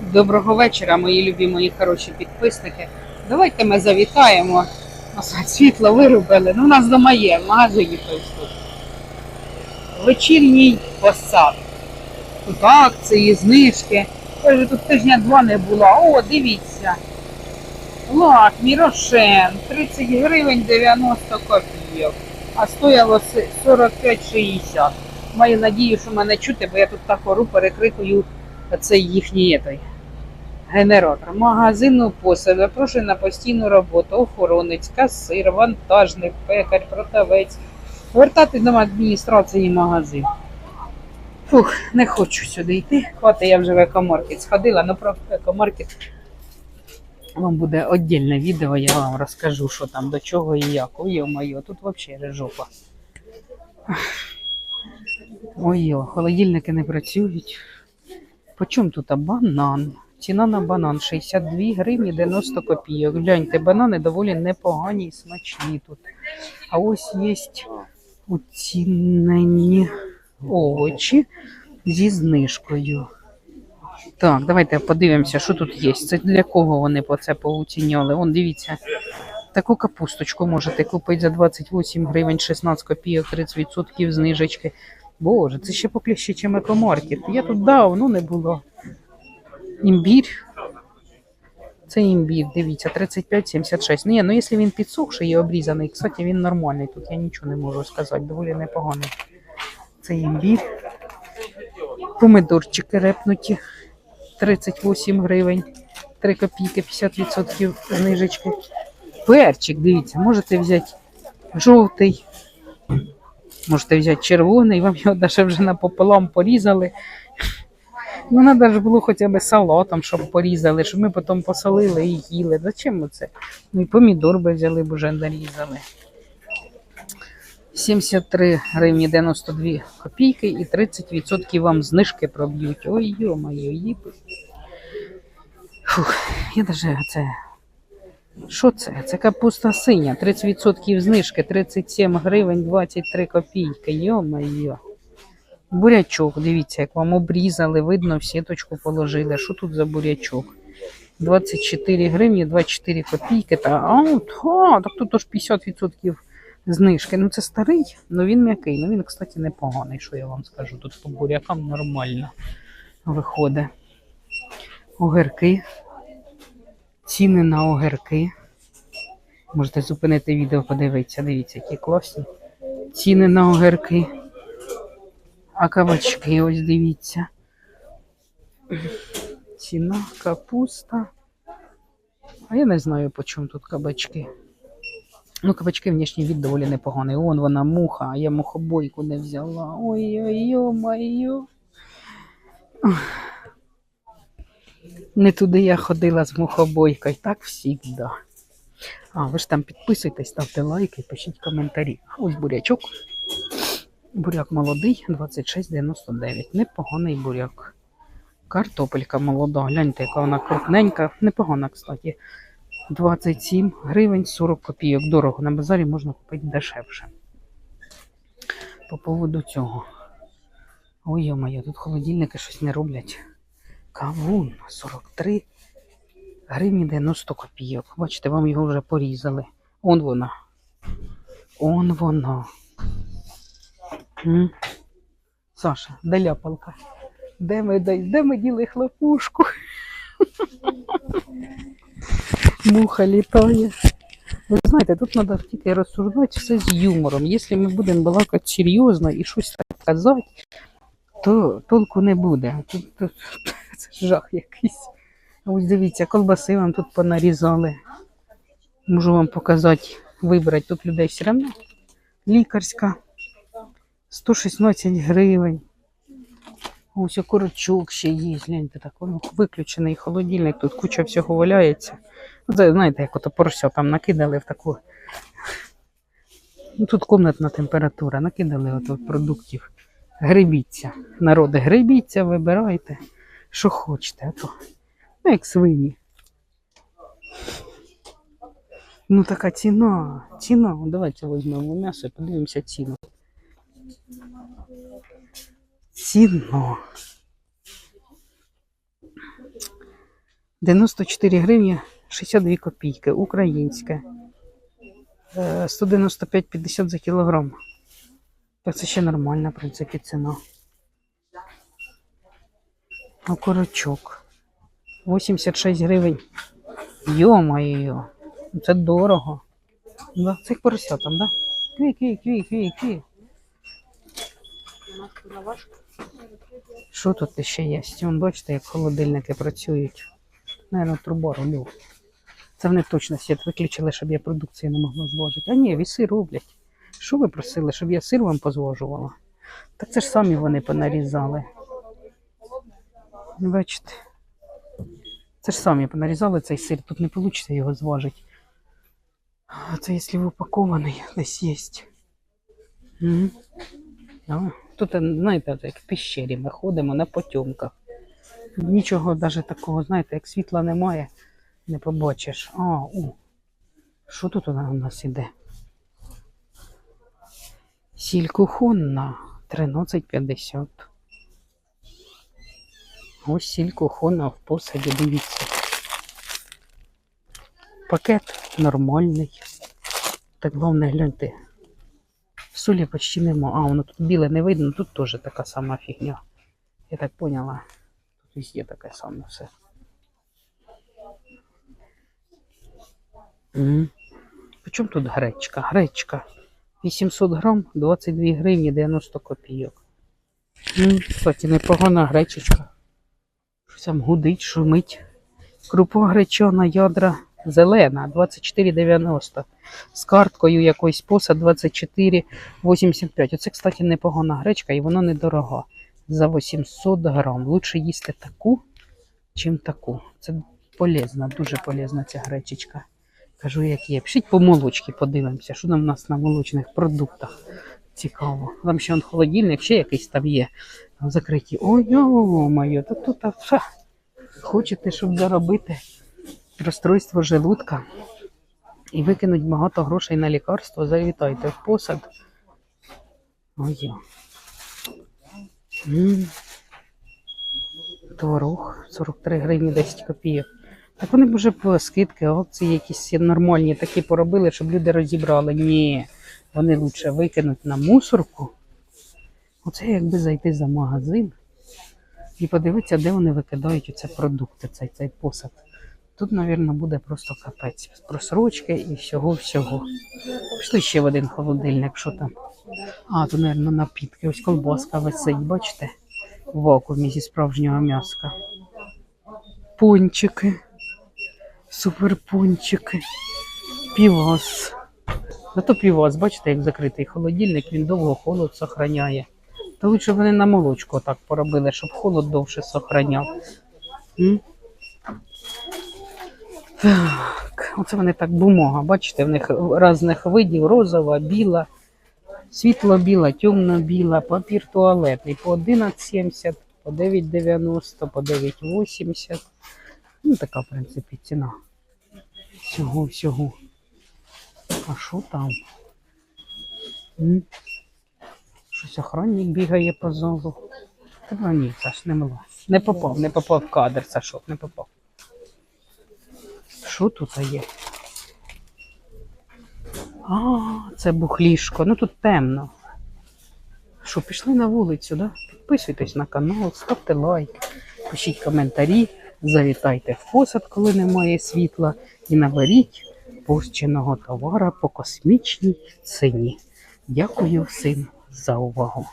Доброго вечора, мої любі, мої хороші підписники. Давайте ми завітаємо. Світло вирубили. Ну, у нас дома є, в магазині тут. Вечірній посад. Тут акції, знижки. Каже, тут тижня два не було. О, дивіться. Лак, Мірошен, 30 гривень 90 копійок. А стояло с- 45,60. Маю надію, що мене чути, бо я тут так ору перекрикую цей їхній той, генератор. Магазинну посуд, запрошую на постійну роботу, охоронець, касир, вантажник, пекар, продавець. Вертати до адміністрації магазин. Фух, не хочу сюди йти. Хвати, я вже в екомаркет сходила, але про екомаркет вам буде віддільне відео, я вам розкажу, що там, до чого і як. Ой, моє, тут взагалі жопа. Ой, холодильники не працюють. Почому тут банан? Ціна на банан 62 гривні 90 копійок. Гляньте, банани доволі непогані і смачні тут. А ось є оцінені овочі зі знижкою. Так, давайте подивимося, що тут є. Це для кого вони по це поуціняли. Вон, дивіться, таку капусточку можете купити за 28 гривень 16 копійок, 30% знижечки. Боже, це ще покліще, чим екомаркет. Я тут давно не було. Імбір. Це імбір, дивіться, 35,76. Ні, ну якщо він підсохший і обрізаний, кстати, він нормальний. Тут я нічого не можу сказати, доволі непоганий. Це імбір. Помидорчики репнуті. 38 гривень. 3 копійки, 50% знижечки. Перчик, дивіться, можете взяти жовтий, можете взяти червоний, вам його навіть вже напополам порізали. Ну, треба ж було хоча б салатом, щоб порізали, щоб ми потім посолили і їли. Зачем це? Ну і помідор би взяли б вже нарізали. 73 гривні 92 копійки і 30% вам знижки проб'ють. Ой, йо-моє, їби. Фух, я даже це. Що це? Це капуста синя. 30% знижки, 37 гривень 23 копійки. Йо-моє. Бурячок, дивіться, як вам обрізали, видно, в сіточку положили. Що тут за бурячок? 24 гривні, 24 копійки. Та, а, от, а, так тут аж 50% знижки. Ну це старий, але він м'який. Ну він, кстати, непоганий, що я вам скажу. Тут по бурякам нормально виходить. Огірки. Ціни на огірки. Можете зупинити відео, подивитися. Дивіться, які класні. Ціни на огірки. А кабачки, ось дивіться. Ціна, капуста. А я не знаю, по чому тут кабачки. Ну, кабачки внешній від доволі непоганий. Вон вона муха, а я мухобойку не взяла. Ой-ой-ой-моє. Не туди я ходила з мухобойкою, так всігда. А, ви ж там підписуйтесь, ставте лайки, пишіть коментарі. Ось бурячок. Буряк молодий, 26,99. Непоганий буряк. Картопелька молода. Гляньте, яка вона крупненька. Непогана, кстати. 27 гривень 40 копійок. Дорого. На базарі можна купити дешевше. По поводу цього. Ой, моє, тут холодильники щось не роблять. Кавун 43 гривні 90 копійок. Бачите, вам його вже порізали. Он вона. Он вона. М? Саша, де ляпалка? Де ми, де ми діли хлопушку? Муха літає. Ви знаєте, тут треба тільки розсуждати все з юмором. Якщо ми будемо балакати серйозно і щось так казати, то толку не буде. Тут, тут, це жах якийсь. Ось дивіться, колбаси вам тут понарізали. Можу вам показати, вибрати. Тут людей все одно. Лікарська. 116 гривень. Ось окорочок ще є. Гляньте, так воно виключений холодильник. Тут куча всього валяється. Ну, Це, знаєте, як ото порося там накидали в таку. Ну, тут комнатна температура, накидали ото продуктів. Грибіться. Народи, грибіться, вибирайте, що хочете. А то, ну, як свині. Ну, така ціна. Ціна. Давайте візьмемо м'ясо і подивимося ціну. Ціно. 94 гривні 62 копійки. Українське. Е, 195,50 за кілограм. Так це ще нормальна, в принципі, ціна. Окорочок. 86 гривень. Йо-моє, це дорого. Да, цих поросятам, да? Кві, кві, кві, кві, кві. Що тут ще є? Вон, бачите, як холодильники працюють. Наверно, труба рулю. Це вони точно світ виключили, щоб я продукції не могла зважити. А ні, віси роблять. Що ви просили, щоб я сир вам позважувала? Так це ж самі вони понарізали. Бачите? Це ж самі понарізали цей сир, тут не вийде його зважити. А це якщо упакований, десь є. Да. Тут, знаєте, як в пещері ми ходимо на потьомках. Нічого навіть такого, знаєте, як світла немає, не побачиш. А, у. Що тут у нас іде? Сіль кухонна 13,50. Ось сіль кухонна в посаді, дивіться. Пакет нормальний. Так головне гляньте. Солі почти нема. А, воно тут біле не видно, тут теж така сама фігня. Я так поняла. Тут везде таке саме все. Почому тут гречка? Гречка. 800 грам, 22 гривні 90 копійок. Кстати, непогана гречечка. Щось гудить, шумить. Крупа гречана, ядра зелена, 24,90. З карткою якоюсь посад 24,85. Оце, кстати, непогана гречка і вона недорога. За 800 грам. Лучше їсти таку, чим таку. Це полезна, дуже полезна ця гречечка. Кажу, як є. Пишіть по молочці, подивимося, що там у нас на молочних продуктах. Цікаво. Там ще он холодильник, ще якийсь там є. Там закриті. Ой, моє, тут а, фа. хочете, щоб заробити розстройство желудка і викинуть багато грошей на лікарство, завітайте в посад. Ой. Творог 43 гривні 10 копійок. Так вони б вже скидки, акції якісь нормальні такі поробили, щоб люди розібрали. Ні, вони лучше викинуть на мусорку. Оце якби зайти за магазин і подивитися, де вони викидають оце продукти, цей, цей посад. Тут, мабуть, буде просто капець. Просрочки і всього-всього. Пішли ще в один холодильник, що там. А, тут, мабуть, напітки. Ось колбаска висить, бачите? В вакуумі зі справжнього м'яска. Пончики. Суперпончики. Півас. Зато півас, бачите, як закритий холодильник, він довго холод сохраняє. Та лучше вони на молочко так поробили, щоб холод довше сохраняв. Так, оце вони так бумага. Бачите, в них різних видів: розова, біла, світло-біла, темно-біла, папір туалетний по 11,70, по 9,90, по 9,80. Ну, така, в принципі, ціна. Всього, всього. А що там? М? Щось охранник бігає по залу. Та ну ні, це ж не мило. Не попав, не попав в кадр, Сашок, не попав. Що тут є? А, це бухлішко. Ну тут темно. Що, пішли на вулицю, да? Підписуйтесь на канал, ставте лайк, пишіть коментарі, завітайте в посад, коли немає світла, і наберіть порченого товара по космічній ціні. Дякую всім за увагу.